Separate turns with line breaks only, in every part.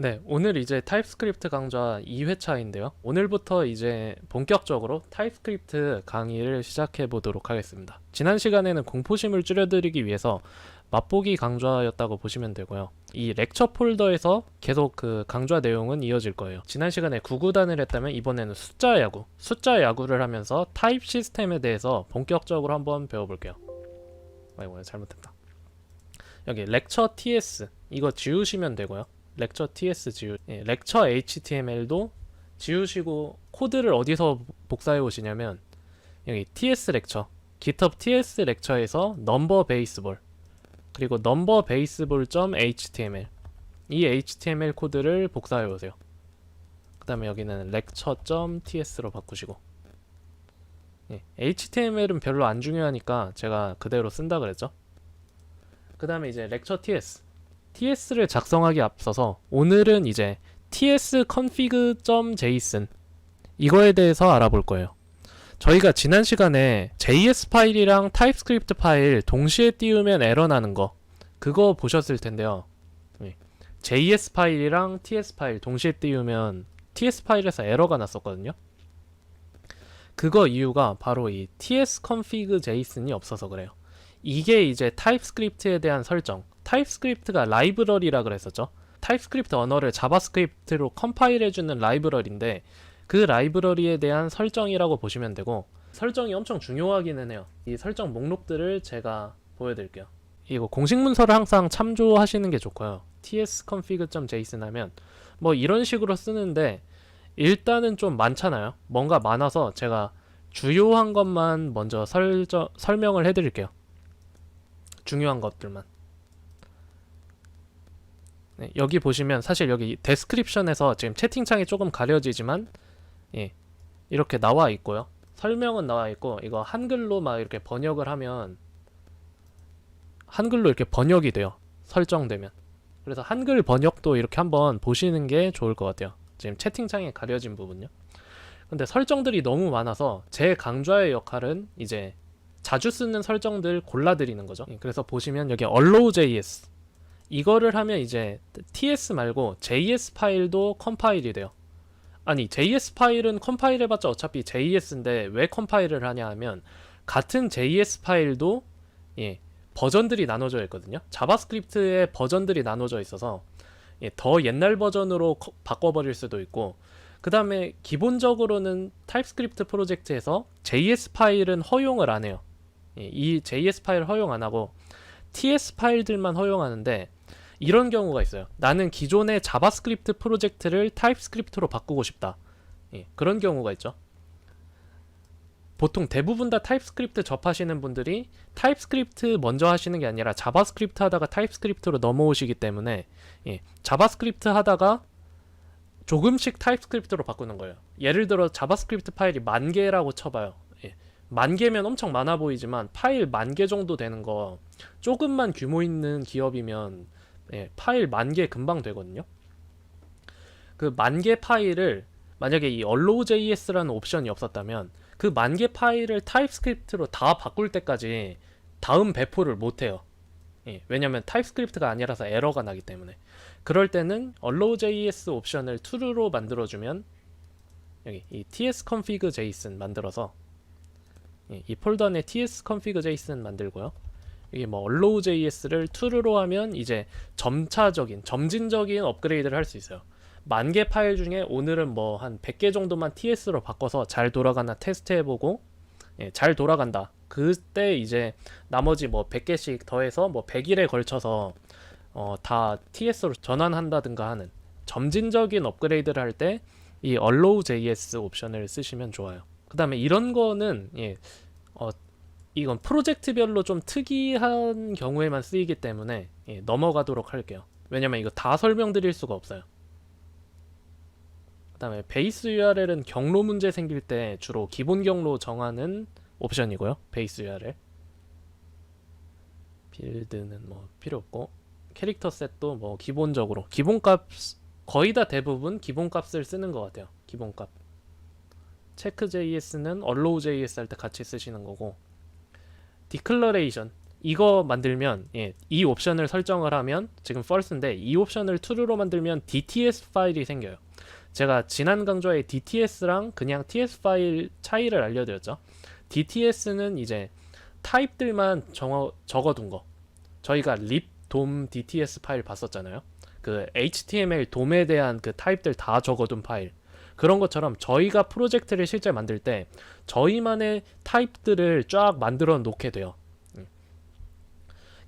네, 오늘 이제 타입스크립트 강좌 2회차인데요. 오늘부터 이제 본격적으로 타입스크립트 강의를 시작해 보도록 하겠습니다. 지난 시간에는 공포심을 줄여드리기 위해서 맛보기 강좌였다고 보시면 되고요. 이 렉처 폴더에서 계속 그 강좌 내용은 이어질 거예요. 지난 시간에 구구단을 했다면 이번에는 숫자 야구, 숫자 야구를 하면서 타입 시스템에 대해서 본격적으로 한번 배워볼게요. 아이고, 잘못했다. 여기 렉처 TS 이거 지우시면 되고요. 렉처 TS 지우, 예, 렉처 HTML도 지우시고 코드를 어디서 복사해 오시냐면 여기 TS 렉처, GitHub TS 렉처에서 넘버 베이스볼 그리고 넘버 베이스볼 .html 이 HTML 코드를 복사해 오세요. 그 다음에 여기는 렉처 .ts로 바꾸시고 예, HTML은 별로 안 중요하니까 제가 그대로 쓴다 그랬죠. 그 다음에 이제 렉처 TS TS를 작성하기 앞서서 오늘은 이제 tsconfig.json 이거에 대해서 알아볼 거예요. 저희가 지난 시간에 JS 파일이랑 타입스크립트 파일 동시에 띄우면 에러 나는 거 그거 보셨을 텐데요. 네. JS 파일이랑 TS 파일 동시에 띄우면 TS 파일에서 에러가 났었거든요. 그거 이유가 바로 이 tsconfig.json이 없어서 그래요. 이게 이제 타입스크립트에 대한 설정. 타입스크립트가 라이브러리라 그랬었죠. 타입스크립트 언어를 자바스크립트로 컴파일해주는 라이브러리인데 그 라이브러리에 대한 설정이라고 보시면 되고 설정이 엄청 중요하기는 해요. 이 설정 목록들을 제가 보여드릴게요. 이거 공식 문서를 항상 참조하시는 게 좋고요. tsconfig.json 하면 뭐 이런 식으로 쓰는데 일단은 좀 많잖아요. 뭔가 많아서 제가 주요한 것만 먼저 설정, 설명을 해드릴게요. 중요한 것들만. 네, 여기 보시면 사실 여기 데스크립션에서 지금 채팅창이 조금 가려지지만 예, 이렇게 나와 있고요. 설명은 나와 있고 이거 한글로 막 이렇게 번역을 하면 한글로 이렇게 번역이 돼요. 설정되면. 그래서 한글 번역도 이렇게 한번 보시는 게 좋을 것 같아요. 지금 채팅창에 가려진 부분요. 근데 설정들이 너무 많아서 제 강좌의 역할은 이제 자주 쓰는 설정들 골라드리는 거죠. 예, 그래서 보시면 여기 allow.js 이거를 하면 이제 TS 말고 JS 파일도 컴파일이 돼요. 아니 JS 파일은 컴파일 해봤자 어차피 JS인데 왜 컴파일을 하냐 하면 같은 JS 파일도 예, 버전들이 나눠져 있거든요. 자바스크립트의 버전들이 나눠져 있어서 예, 더 옛날 버전으로 커- 바꿔버릴 수도 있고 그 다음에 기본적으로는 타입스크립트 프로젝트에서 JS 파일은 허용을 안 해요. 예, 이 JS 파일 허용 안 하고 TS 파일들만 허용하는데 이런 경우가 있어요. 나는 기존의 자바스크립트 프로젝트를 타입스크립트로 바꾸고 싶다. 예, 그런 경우가 있죠. 보통 대부분 다 타입스크립트 접하시는 분들이 타입스크립트 먼저 하시는 게 아니라 자바스크립트 하다가 타입스크립트로 넘어오시기 때문에 예, 자바스크립트 하다가 조금씩 타입스크립트로 바꾸는 거예요. 예를 들어 자바스크립트 파일이 만 개라고 쳐봐요. 예, 만 개면 엄청 많아 보이지만 파일 만 개 정도 되는 거 조금만 규모 있는 기업이면 예, 파일 만 개 금방 되거든요. 그 만 개 파일을 만약에 이 allow.js라는 옵션이 없었다면 그 만 개 파일을 타입스크립트로 다 바꿀 때까지 다음 배포를 못 해요. 예, 왜냐면 타입스크립트가 아니라서 에러가 나기 때문에. 그럴 때는 allow.js 옵션을 true로 만들어주면 여기 이 tsconfig.json 만들어서 예, 이 폴더 안에 tsconfig.json 만들고요. 이게 뭐 allow.js를 true로 하면 이제 점차적인 점진적인 업그레이드를 할 수 있어요. 만 개 파일 중에 오늘은 뭐 한 100개 정도만 ts로 바꿔서 잘 돌아가나 테스트 해 보고 예, 잘 돌아간다. 그때 이제 나머지 뭐 100개씩 더해서 뭐 100일에 걸쳐서 어, 다 ts로 전환한다든가 하는 점진적인 업그레이드를 할 때 이 allow.js 옵션을 쓰시면 좋아요. 그 다음에 이런 거는 예, 어, 이건 프로젝트별로 좀 특이한 경우에만 쓰이기 때문에 예, 넘어가도록 할게요. 왜냐면 이거 다 설명드릴 수가 없어요. 그 다음에 베이스 URL은 경로 문제 생길 때 주로 기본 경로 정하는 옵션이고요. 베이스 URL. 빌드는 뭐 필요 없고 캐릭터 셋도 뭐 기본적으로 기본값 거의 다 대부분 기본값을 쓰는 것 같아요. 기본값. 체크 JS는 allow JS 할 때 같이 쓰시는 거고 디클러레이션 이거 만들면 예, 이 옵션을 설정을 하면 지금 false인데 이 옵션을 true로 만들면 DTS 파일이 생겨요. 제가 지난 강좌에 DTS랑 그냥 TS 파일 차이를 알려드렸죠. DTS는 이제 타입들만 정어, 적어둔 거. 저희가 lib dom DTS 파일 봤었잖아요. 그 HTML 돔에 대한 그 타입들 다 적어둔 파일. 그런 것처럼 저희가 프로젝트를 실제 만들 때 저희만의 타입들을 쫙 만들어 놓게 돼요. 음.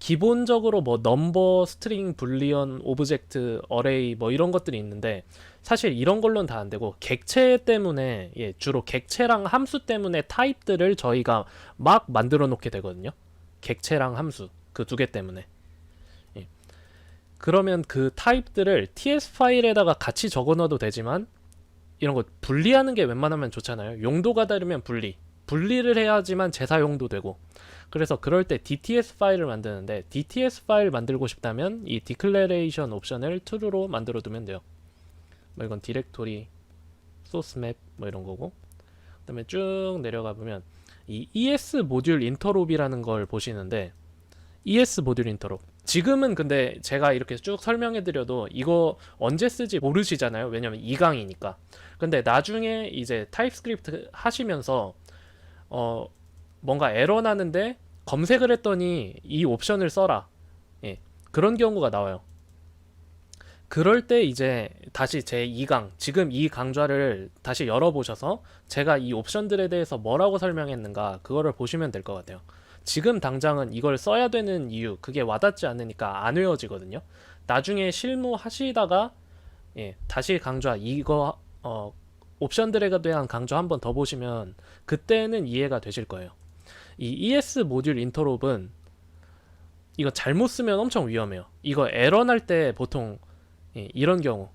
기본적으로 뭐 넘버, 스트링, 불리언, 오브젝트, 어레이 뭐 이런 것들이 있는데 사실 이런 걸로는 다 안 되고 객체 때문에 예, 주로 객체랑 함수 때문에 타입들을 저희가 막 만들어 놓게 되거든요. 객체랑 함수 그 두 개 때문에. 예. 그러면 그 타입들을 TS 파일에다가 같이 적어 넣어도 되지만 이런 거 분리하는 게 웬만하면 좋잖아요. 용도가 다르면 분리. 분리를 해야지만 재사용도 되고. 그래서 그럴 때 DTS 파일을 만드는데 DTS 파일 만들고 싶다면 이 디클레레이션 옵션을 true로 만들어 두면 돼요. 뭐 이건 디렉토리, 소스 맵 뭐 이런 거고. 그다음에 쭉 내려가 보면 이 ES 모듈 인터롭이라는 걸 보시는데 ES 모듈 인터롭. 지금은 근데 제가 이렇게 쭉 설명해 드려도 이거 언제 쓰지 모르시잖아요. 왜냐면 2강이니까. 근데 나중에 이제 타입스크립트 하시면서 어 뭔가 에러 나는데 검색을 했더니 이 옵션을 써라. 예. 그런 경우가 나와요. 그럴 때 이제 다시 제 2강, 지금 이 강좌를 다시 열어보셔서 제가 이 옵션들에 대해서 뭐라고 설명했는가 그거를 보시면 될 것 같아요. 지금 당장은 이걸 써야 되는 이유, 그게 와닿지 않으니까 안 외워지거든요. 나중에 실무 하시다가 예, 다시 강좌 이거 어, 옵션들에 대한 강좌 한 번 더 보시면 그때는 이해가 되실 거예요. 이 ES 모듈 인터롭은 이거 잘못 쓰면 엄청 위험해요. 이거 에러 날 때 보통 예, 이런 경우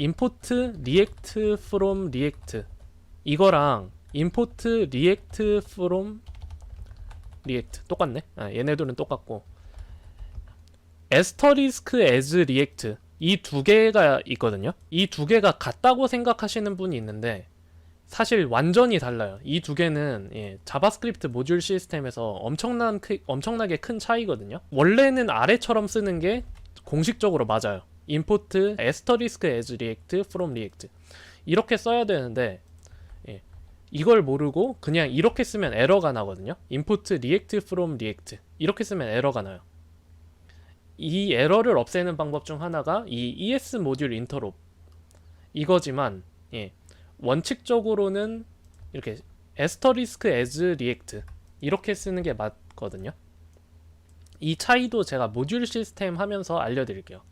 import react from react 이거랑 import react from react 똑같네. 아, 얘네들은 똑같고 asterisk as react 이두 개가 있거든요. 이 두 개가 같다고 생각하시는 분이 있는데 사실 완전히 달라요. 이 두 개는 예, 자바스크립트 모듈 시스템에서 엄청난 크, 엄청나게 큰 차이거든요. 원래는 아래처럼 쓰는 게 공식적으로 맞아요. import asterisk as react from react 이렇게 써야 되는데 예, 이걸 모르고 그냥 이렇게 쓰면 에러가 나거든요. import react from react 이렇게 쓰면 에러가 나요. 이 에러를 없애는 방법 중 하나가 이 ES 모듈 인터롭 이거지만 예, 원칙적으로는 이렇게 asterisk as react 이렇게 쓰는 게 맞거든요. 이 차이도 제가 모듈 시스템 하면서 알려드릴게요.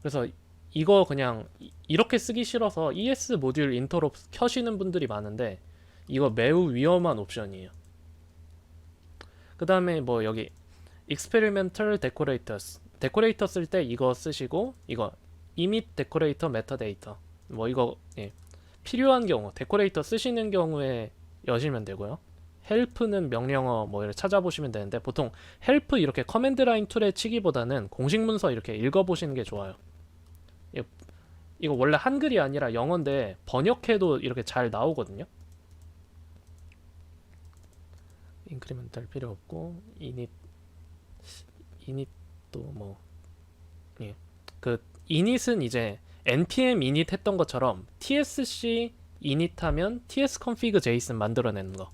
그래서 이거 그냥 이- 이렇게 쓰기 싫어서 ES 모듈 인터롭 켜시는 분들이 많은데 이거 매우 위험한 옵션이에요. 그 다음에 뭐 여기 experimental decorators 데코레이터 쓸 때 이거 쓰시고 이거 emit decorator metadata 뭐 이거 예. 필요한 경우 데코레이터 쓰시는 경우에 여시면 되고요. 헬프는 명령어 뭐 이렇게 찾아보시면 되는데 보통 헬프 이렇게 커맨드 라인 툴에 치기보다는 공식 문서 이렇게 읽어보시는 게 좋아요. 예, 이거 원래 한글이 아니라 영어인데 번역해도 이렇게 잘 나오거든요. 인크리멘탈 필요 없고 이닛 이닛도 뭐 예. 그 이닛은 이제 npm init 했던 것처럼 tsc init 하면 tsconfig json 만들어내는 거.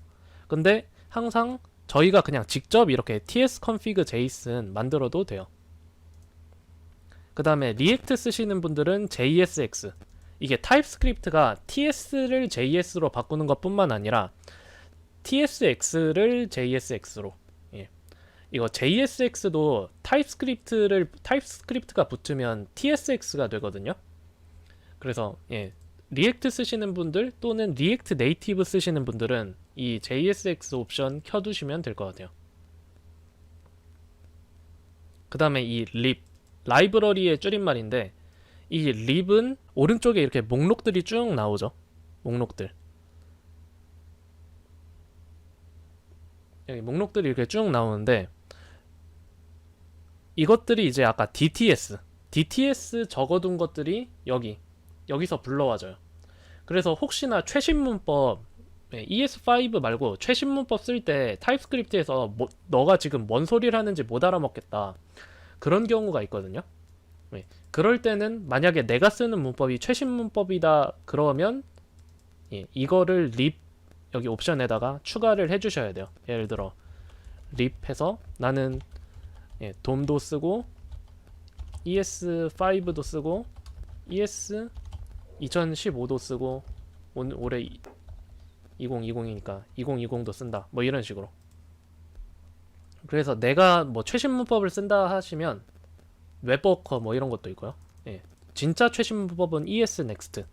근데 항상 저희가 그냥 직접 이렇게 tsconfig json 만들어도 돼요. 그 다음에 리액트 쓰시는 분들은 JSX 이게 타입스크립트가 TS를 JS로 바꾸는 것뿐만 아니라 TSX를 JSX로 예. 이거 JSX도 타입스크립트를 타입스크립트가 붙으면 TSX가 되거든요. 그래서 예. 리액트 쓰시는 분들 또는 리액트 네이티브 쓰시는 분들은 이 JSX 옵션 켜두시면 될 것 같아요. 그 다음에 이 lib 라이브러리의 줄임말인데 이 lib은 오른쪽에 이렇게 목록들이 쭉 나오죠. 목록들. 여기 목록들이 이렇게 쭉 나오는데 이것들이 이제 아까 DTS, DTS 적어둔 것들이 여기 여기서 불러와져요. 그래서 혹시나 최신 문법 네, ES5 말고 최신 문법 쓸 때 타입스크립트에서 뭐, 너가 지금 뭔 소리를 하는지 못 알아먹겠다. 그런 경우가 있거든요. 네, 그럴 때는 만약에 내가 쓰는 문법이 최신 문법이다 그러면 예, 이거를 립 여기 옵션에다가 추가를 해주셔야 돼요. 예를 들어 립 해서 나는 예, 돔도 쓰고 ES5도 쓰고 ES 2015도 쓰고 온, 올해 2020이니까 2020도 쓴다. 뭐 이런 식으로. 그래서 내가 뭐 최신 문법을 쓴다 하시면 웹워커 뭐 이런 것도 있고요. 예. 진짜 최신 문법은 ES 넥스트.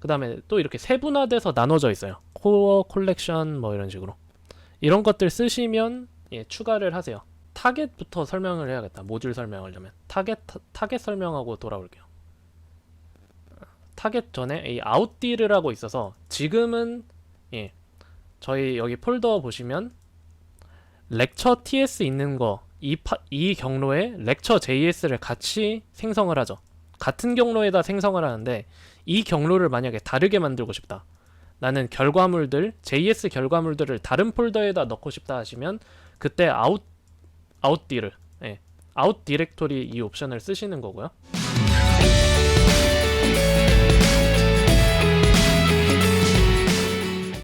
그다음에 또 이렇게 세분화돼서 나눠져 있어요. 코어 콜렉션 뭐 이런 식으로. 이런 것들 쓰시면 예, 추가를 하세요. 타겟부터 설명을 해야겠다. 모듈 설명하려면 타겟 타, 타겟 설명하고 돌아올게요. 타겟 전에 이 아웃딜이라고 있어서 지금은 예 저희 여기 폴더 보시면 렉처 TS 있는 거이이 경로에 렉처 JS를 같이 생성을 하죠. 같은 경로에다 생성을 하는데 이 경로를 만약에 다르게 만들고 싶다. 나는 결과물들 JS 결과물들을 다른 폴더에다 넣고 싶다 하시면 그때 아웃 아웃 딜을 예, 아웃 디렉토리 이 옵션을 쓰시는 거고요.